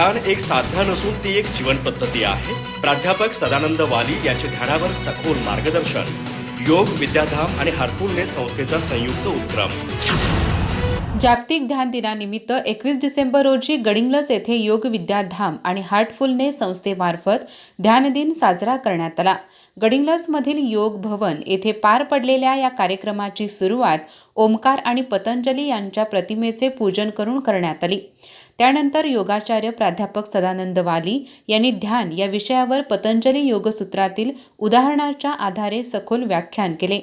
ध्यान एक साधना नसून ती एक जीवन पद्धती आहे. प्राध्यापक सदानंद वाली यांचे ध्यानावर सखोल मार्गदर्शन योग विद्याधाम आणि हार्टफुलनेस संस्थेचा संयुक्त उपक्रम. जागतिक ध्यान दिनानिमित्त एकवीस डिसेंबर रोजी गडिंगलस येथे योग विद्याधाम आणि हार्टफुलनेस संस्थेमार्फत ध्यान दिन साजरा करण्यात आला. गडिंग्लजमधील योग भवन येथे पार पडलेल्या या कार्यक्रमाची सुरुवात ओमकार आणि पतंजली यांच्या प्रतिमेचे पूजन करून करण्यात आली. त्यानंतर योगाचार्य प्राध्यापक सदानंद वाली यांनी ध्यान या विषयावर पतंजली योगसूत्रातील उदाहरणाच्या आधारे सखोल व्याख्यान केले.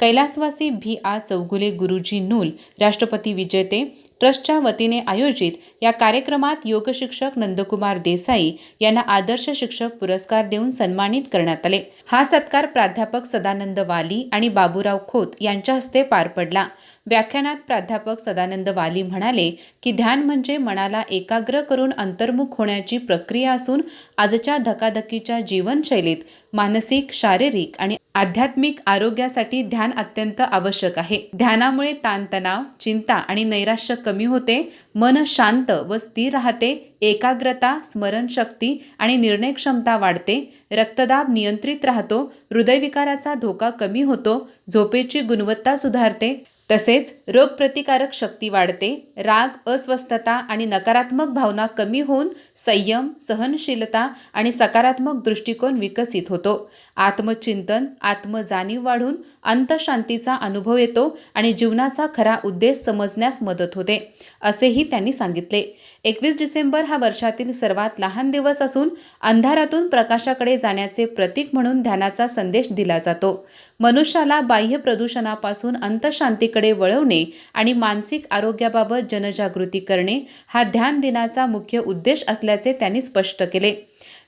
कैलासवासी भी आ चौगुले गुरुजी नूल राष्ट्रपती विजेते ट्रस्टच्या वतीने आयोजित या कार्यक्रमात योगशिक्षक नंदकुमार देसाई यांना आदर्श शिक्षक पुरस्कार देऊन सन्मानित करण्यात आले. हा सत्कार प्राध्यापक सदानंद वाली आणि बाबूराव खोत यांच्या हस्ते पार पडला. व्याख्यानात प्राध्यापक सदानंद वाली म्हणाले की ध्यान म्हणजे मनाला एकाग्र करून अंतर्मुख होण्याची प्रक्रिया असून आजच्या धकाधकीच्या जीवनशैलीत मानसिक शारीरिक आणि आध्यात्मिक आरोग्यासाठी ध्यान अत्यंत आवश्यक आहे. ध्यानामुळे ताणतणाव चिंता आणि नैराश्य कमी होते मन शांत व स्थिर राहते एकाग्रता स्मरणशक्ती आणि निर्णय क्षमता वाढते रक्तदाब नियंत्रित राहतो हृदयविकाराचा धोका कमी होतो झोपेची गुणवत्ता सुधारते तसेच रोगप्रतिकारक शक्ती वाढते राग अस्वस्थता आणि नकारात्मक भावना कमी होऊन संयम सहनशीलता आणि सकारात्मक दृष्टिकोन विकसित होतो. आत्मचिंतन आत्मजाणीव वाढून अंतशांतीचा अनुभव येतो आणि जीवनाचा खरा उद्देश समजण्यास मदत होते असेही त्यांनी सांगितले. एकवीस डिसेंबर हा वर्षातील सर्वात लहान दिवस असून अंधारातून प्रकाशाकडे जाण्याचे प्रतीक म्हणून ध्यानाचा संदेश दिला जातो. मनुष्याला बाह्य प्रदूषणापासून अंतशांतीकडे वळवणे आणि मानसिक आरोग्याबाबत जनजागृती करणे हा ध्यान दिनाचा मुख्य उद्देश असल्याचे त्यांनी स्पष्ट केले.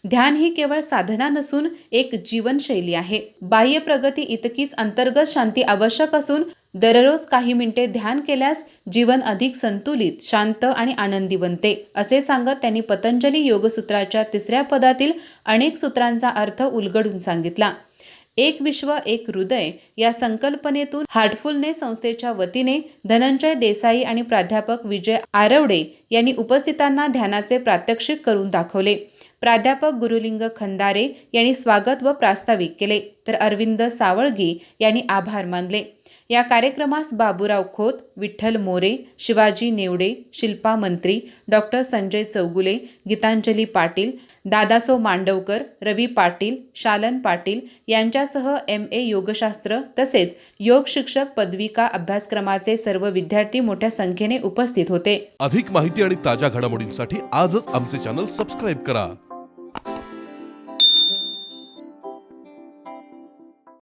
ध्यान ही केवळ साधना नसून एक जीवनशैली आहे. बाह्य प्रगती इतकीच अंतर्गत शांती आवश्यक असून दररोज काही मिनिटे ध्यान केल्यास जीवन अधिक संतुलित शांत आणि आनंदी बनते असे सांगत त्यांनी पतंजली योगसूत्राच्या तिसऱ्या पदातील अनेक सूत्रांचा अर्थ उलगडून सांगितला. एक विश्व एक हृदय या संकल्पनेतून हार्टफुलनेस संस्थेच्या वतीने धनंजय देसाई आणि प्राध्यापक विजय आरवडे यांनी उपस्थितांना ध्यानाचे प्रात्यक्षिक करून दाखवले. प्राध्यापक गुरुलिंग खंदारे यांनी स्वागत व प्रास्ताविक केले. तर अरविंद सावळगी यांनी आभार मानले. या कार्यक्रमास बाबूराव खोत विठ्ठल मोरे शिवाजी नेवडे शिल्पा मंत्री डॉक्टर संजय चौगुले गीतांजली पाटील दादासो मांडवकर रवी पाटील शालन पाटील यांच्यासह एम. ए. योगशास्त्र तसेच योग शिक्षक पदविका अभ्यासक्रमाचे सर्व विद्यार्थी मोठ्या संख्येने उपस्थित होते. अधिक माहिती आणि ताज्या घडामोडींसाठी आजच आमचे चॅनल सबस्क्राईब करा.